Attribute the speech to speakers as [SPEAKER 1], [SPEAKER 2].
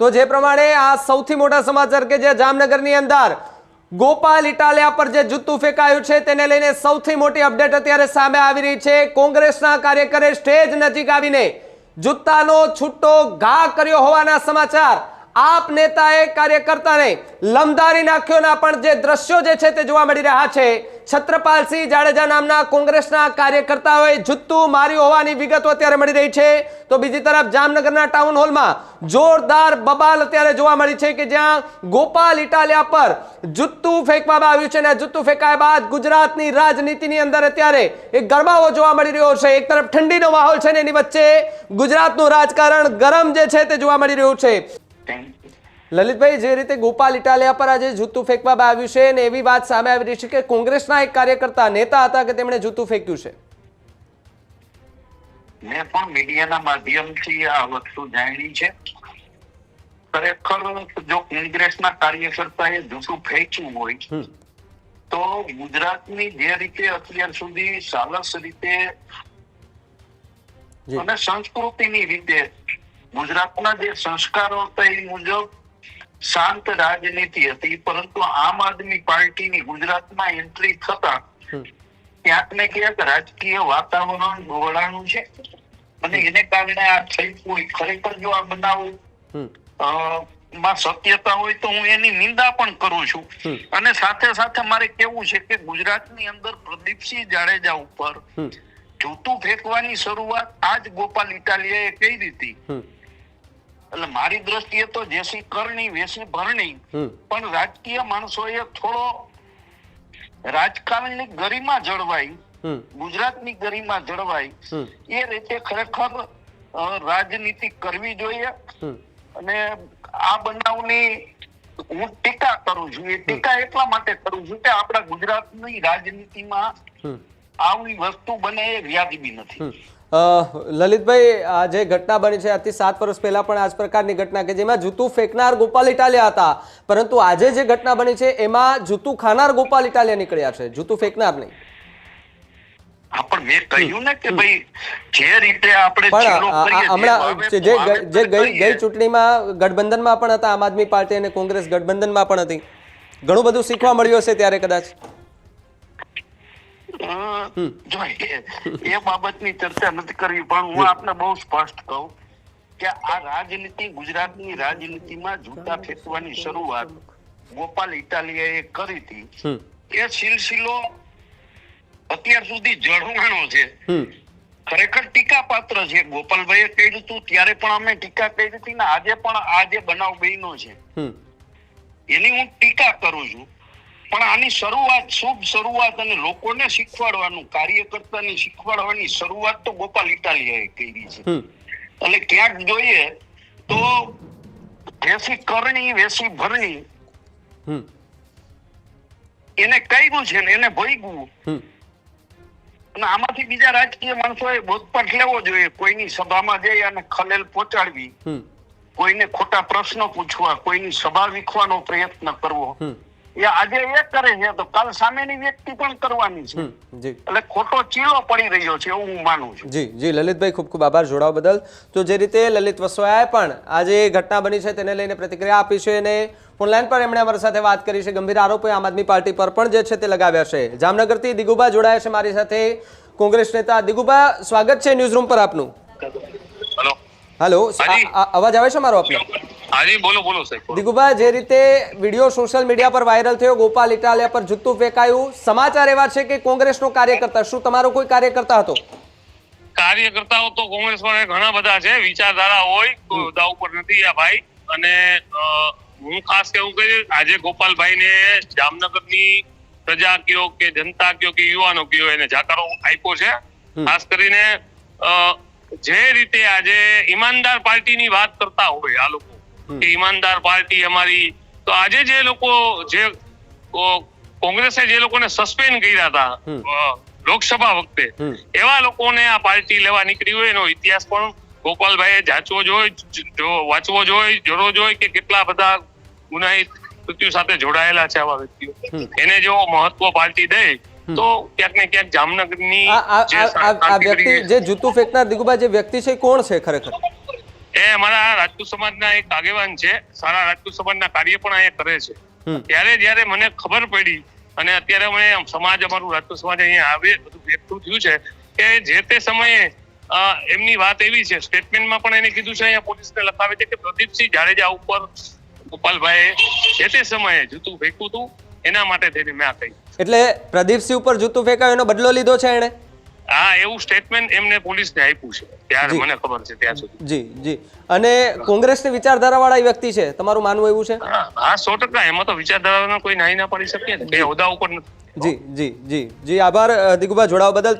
[SPEAKER 1] તો જે પ્રમાણે આ સૌથી મોટા સમાચાર કે જે જામનગરની અંદર ગોપાલ ઇટાલિયા પર જે જૂતું ફેંકાયું છે, તેને લઈને સૌથી મોટી અપડેટ અત્યારે સામે આવી રહી છે. કોંગ્રેસના કાર્યકરે સ્ટેજ નજીક આવીને જૂતાનો છૂટો ઘા કર્યો હોવાના સમાચાર આપ નેતાએ કાર્યકર્તાને લમધારી નાખ્યોના પણ જે દ્રશ્યો જે છે તે જોવા મળી રહ્યા છે. છત્રપાલસિંહ જાડેજા નામના કોંગ્રેસના કાર્યકર્તાઓએ જુત્તું માર્યું હોવાની વિગતો અત્યારે મળી રહી છે. તો બીજી તરફ જામનગરના ટાઉન હોલમાં જોરદાર બબાલ અત્યારે જોવા મળી છે કે જ્યાં ગોપાલ ઇટાલિયા પર જુત્તું ફેંકવામાં આવ્યું છે અને જુત્તું ફેંકાયા બાદ ગુજરાતની રાજનીતિની અંદર અત્યારે એક ગરમાવો જોવા મળી રહ્યો છે. એક તરફ ઠંડીનો માહોલ છે ને એની વચ્ચે ગુજરાતનું રાજકારણ ગરમ જે છે તે જોવા મળી રહ્યું છે. લલિતભાઈ જે રીતે ગોપાલ ઇટાલિયા પર આજે જૂતું ફેંકવામાં આવ્યું છે અને એવી વાત સામે આવી રહી છે કે કોંગ્રેસના એક કાર્યકર્તા નેતા હતા કે તેમણે જૂતું ફેંક્યું છે?
[SPEAKER 2] મેં પણ મીડિયાના માધ્યમથી આ વસ્તુ જાણી છે. ખરેખર જો કોંગ્રેસના કાર્યકર્તાએ જૂતું ફેંચ્યું હોય તો ગુજરાતની જે રીતે અત્યાર સુધી સાલસ રીતે અને સંસ્કૃતિની રીતે ગુજરાતના જે સંસ્કારો હતા એ મુજબ શાંત રાજનીતિ હતી પરંતુ આમ આદમી પાર્ટીની ગુજરાતમાં એન્ટ્રી થતા ક્યાંક ને ક્યાંક રાજકીય વાતાવરણ ગોળાનું છે. અને એને કારણે આ થયું ખરેખર જો આ બનાવમાં સત્યતા હોય તો હું એની નિંદા પણ કરું છું. અને સાથે સાથે મારે કેવું છે કે ગુજરાતની અંદર પ્રદીપસિંહ જાડેજા ઉપર જૂતું ફેંકવાની શરૂઆત આજ ગોપાલ ઇટાલિયાએ કરી
[SPEAKER 1] દીધી
[SPEAKER 2] એટલે મારી દ્રષ્ટિએ તો જેસી કરણી વેસી ભરણી પણ રાજકીય માણસોએ થોડો રાજકારણની ગરિમા
[SPEAKER 1] જળવાય
[SPEAKER 2] ગુજરાતની ગરિમા
[SPEAKER 1] જળવાય
[SPEAKER 2] એ રીતે ખરેખર રાજનીતિ કરવી જોઈએ. અને આ બનાવની હું ટીકા કરું છું. એ ટીકા એટલા માટે કરું છું કે આપણા ગુજરાતની રાજનીતિમાં. આવી વસ્તુ બને એ વ્યાજબી નથી.
[SPEAKER 1] લલિતભાઈ આ જે ઘટના બની છે આજથી સાત વર્ષ પહેલા પણ આ જ પ્રકારની ઘટના કે જેમાં જૂતું ફેંકનાર ગોપાલ ઇટાલિયા હતા. પરંતુ આજે જે ઘટના બની છે એમાં જૂતું ખાનાર ગોપાલ ઇટાલિયા નીકળ્યા છે. જૂતું ફેંકનાર નહીં.
[SPEAKER 2] પણ મેં કહ્યું ને કે ભાઈ જે રીતે આપણે
[SPEAKER 1] પણ
[SPEAKER 2] ચીલો
[SPEAKER 1] આ- આ-
[SPEAKER 2] કરીએ, જે
[SPEAKER 1] હમણાં જે જે ગઈ ગઈ ચૂંટણીમાં ગઠબંધનમાં પણ હતા આમ આદમી પાર્ટી અને કોંગ્રેસ ગઠબંધનમાં પણ હતી. ઘણું બધું શીખવા મળ્યું હશે ત્યારે કદાચ.
[SPEAKER 2] જો એ- બાબતની ચર્ચા નથી કરવી પણ હું આપને બહુ સ્પષ્ટ કહું કે આ રાજનીતિ ગુજરાતની રાજનીતિમાં જૂતા ફેંકવાની શરૂઆત ગોપાલ ઇટાલિયાએ કરી હતી. એ સિલસિલો અત્યાર સુધી જળવાણો છે. ખરેખર ટીકા પાત્ર છે. ગોપાલભાઈએ કહ્યું હતું ત્યારે પણ અમે ટીકા કરી હતી ને આજે પણ આ જે બનાવ બન્યો છે. એની હું ટીકા કરું છું. પણ આની શરૂઆત શુભ શરૂઆત અને લોકોને શીખવાડવાનું કાર્યકર્તાની શીખવાડવાની શરૂઆત તો ગોપાલ ઇટાલિયાએ કરી છે. એટલે ક્યાંક જોઈએ તો વેસી કરણી વેસી ભરણી એને કર્યું છે ને એને ભોગવું. અને આમાંથી બીજા રાજકીય માણસોએ બોધપાઠ લેવો જોઈએ. કોઈની સભામાં જઈ અને ખલેલ પહોંચાડવી. કોઈને ખોટા પ્રશ્નો પૂછવા કોઈની સભા વીખવાનો પ્રયત્ન કરવો. એ આજે એ કરે છે તો કાલ સામેની વ્યક્તિ પણ કરવાની છે.
[SPEAKER 1] જી.
[SPEAKER 2] એટલે ખોટો ચીલો પડી રહ્યો છે એવું હું માનું છું.
[SPEAKER 1] જી જી લલિતભાઈ ખૂબ ખૂબ આભાર જોડાવા બદલ. તો જે રીતે લલિત વસવાએ પણ આજે એ ઘટના બની છે તેને લઈને પ્રતિક્રિયા આપી છે અને ઓનલાઈન પર એમણે અમારી સાથે વાત કરી છે. ગંભીર આરોપો આમ આદમી પાર્ટી પર પણ જે છે તે લગાવ્યા છે. જામનગરથી દિગુબા જોડાયા છે મારી સાથે કોંગ્રેસ નેતા. દિગુબા સ્વાગત છે ન્યૂઝ રૂમ પર આપનું.
[SPEAKER 2] હલો
[SPEAKER 1] હાલો આ- આ- અવાજ આવે છે મારો આપનો?
[SPEAKER 2] હાજી બોલો બોલો સાહેબ
[SPEAKER 1] દિગુબા જે રીતે વીડિયો સોશિયલ મીડિયા પર વાયરલ થયો ગોપાલ ઇટાલિયા પર જૂતું ફેંકાયું સમાચાર એવા છે કે કોંગ્રેસનો કાર્યકર્તા શું તમારો કોઈ કાર્યકર્તા હતો?
[SPEAKER 3] કાર્યકર્તાઓ તો કોંગ્રેસ ઘણા બધા છે વિચારધારા હોય તો ઉપર નથી આ ભાઈ. અને હું ખાસ કેવું કે આજે ગોપાલભાઈ ને જામનગરની પ્રજા કયો કે જનતા કયો કે યુવાનો કયો એને જાકારો આપ્યો છે. ખાસ કરીને જે રીતે આજે ઈમાનદાર પાર્ટીની વાત કરતા હોય આ લોકો કે ઈમાનદાર પાર્ટી અમારી. તો આજે જે લોકો જે કોંગ્રેસે જે લોકોને સસ્પેન્ડ કર્યા હતા લોકસભા વખતે. એવા લોકોને આ પાર્ટી લેવા નીકળી હોય એનો ઇતિહાસ પણ ગોપાલભાઈએ જાચવો જોઈએ જો વાંચવો જોઈએ જોવો જોઈએ કે કેટલા બધા ગુનાહિત મૃત્યુ સાથે જોડાયેલા છે આવા વ્યક્તિઓ. એને જો મહત્વ પાર્ટી દે તો ક્યાંક ને ક્યાંક જામનગરની
[SPEAKER 1] આ વ્યક્તિ જે જૂતું ફેંકનાર દિગુબા જે વ્યક્તિ છે કોણ છે ખરેખર?
[SPEAKER 3] એ અમારા રાજપૂત સમાજના એક આગેવાન છે. સારા રાજપૂત સમાજના કાર્ય પણ અહીંયા કરે છે. ત્યારે જયારે મને ખબર પડી અને અત્યારે અમે સમાજ અમારું રાજપૂત સમાજ અહીંયા આવે બધું એકઠું થયું છે કે જે તે સમયે એમની વાત એવી છે સ્ટેટમેન્ટમાં પણ એને કીધું છે અહીંયા પોલીસને લખાવે છે કે પ્રદીપસિંહ જાડેજા ઉપર ગોપાલભાઈએ જે તે સમયે જૂતું ફેંક્યું હતું એના માટે થઈને મેં આ કહી
[SPEAKER 1] એટલે પ્રદીપસિંહ ઉપર જૂતું ફેંકાયું એનો બદલો લીધો છે એણે?
[SPEAKER 3] હા એવું સ્ટેટમેન્ટ એમને પોલીસને આપ્યું છે. ત્યારે મને ખબર છે ત્યાં સુધી.
[SPEAKER 1] જી જી. અને કોંગ્રેસની વિચારધારાવાળા વ્યક્તિ છે તમારું માનવું એવું છે?
[SPEAKER 3] હા સો ટકા. એમાં તો વિચારધારાનો કોઈ નાઈ ના પડી શકીએ ને. કે હોદ્દા ઉપર નથી.
[SPEAKER 1] જી જી જી. જી આભાર દિગુભા જોડાવા બદલ.